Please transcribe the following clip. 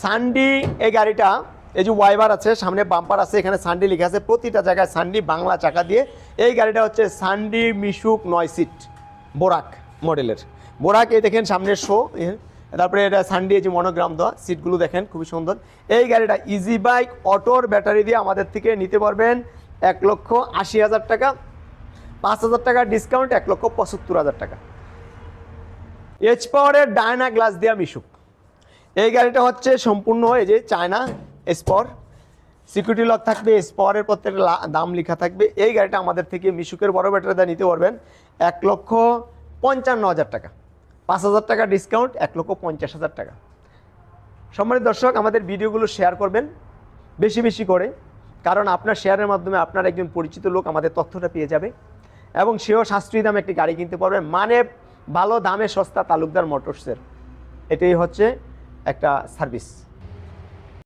সানডি, এই গাড়িটা, এই যে ওয়াইবার আছে, সামনে বাম্পার আছে, এখানে সানডি লেখা আছে। প্রতিটা জায়গায় সানডি, বাংলা চাকা দিয়ে। এই গাড়িটা হচ্ছে সানডি মিশুক নয় সিট, বোরাক মডেলের। বোরাক, এই দেখেন সামনের শো তারপরে এটা সানডি, এই যে মনোগ্রাম দেওয়া সিটগুলো দেখেন, খুবই সুন্দর। এই গাড়িটা ইজি বাইক অটোর ব্যাটারি দিয়ে আমাদের থেকে নিতে পারবেন এক লক্ষ আশি হাজার টাকা, পাঁচ হাজার টাকা ডিসকাউন্ট এক লক্ষ পঁচাত্তর হাজার টাকা। এইচ পাওয়ারের ডায়না গ্লাস দেওয়া মিশুক। এই গাড়িটা হচ্ছে সম্পূর্ণ এই যে চায়না স্পর সিকিউরিটি লক থাকবে স্পরের প্রত্যেকটা দাম লেখা থাকবে। এই গাড়িটা আমাদের থেকে মিশুকের বড় ব্যাটারিটা নিতে পারবেন এক লক্ষ পঞ্চান্ন হাজার টাকা। পাঁচ হাজার টাকা ডিসকাউন্ট এক লক্ষ পঞ্চাশ হাজার টাকা। সম্মানিত দর্শক, আমাদের ভিডিওগুলো শেয়ার করবেন বেশি বেশি করে, কারণ আপনার শেয়ারের মাধ্যমে আপনার একজন পরিচিত লোক আমাদের তথ্যটা পেয়ে যাবে এবং সেও সাশ্রয়ী দামে একটি গাড়ি কিনতে পারবেন মানে ভালো দামে সস্তা তালুকদার মোটরসের। এটাই হচ্ছে একটা সার্ভিস।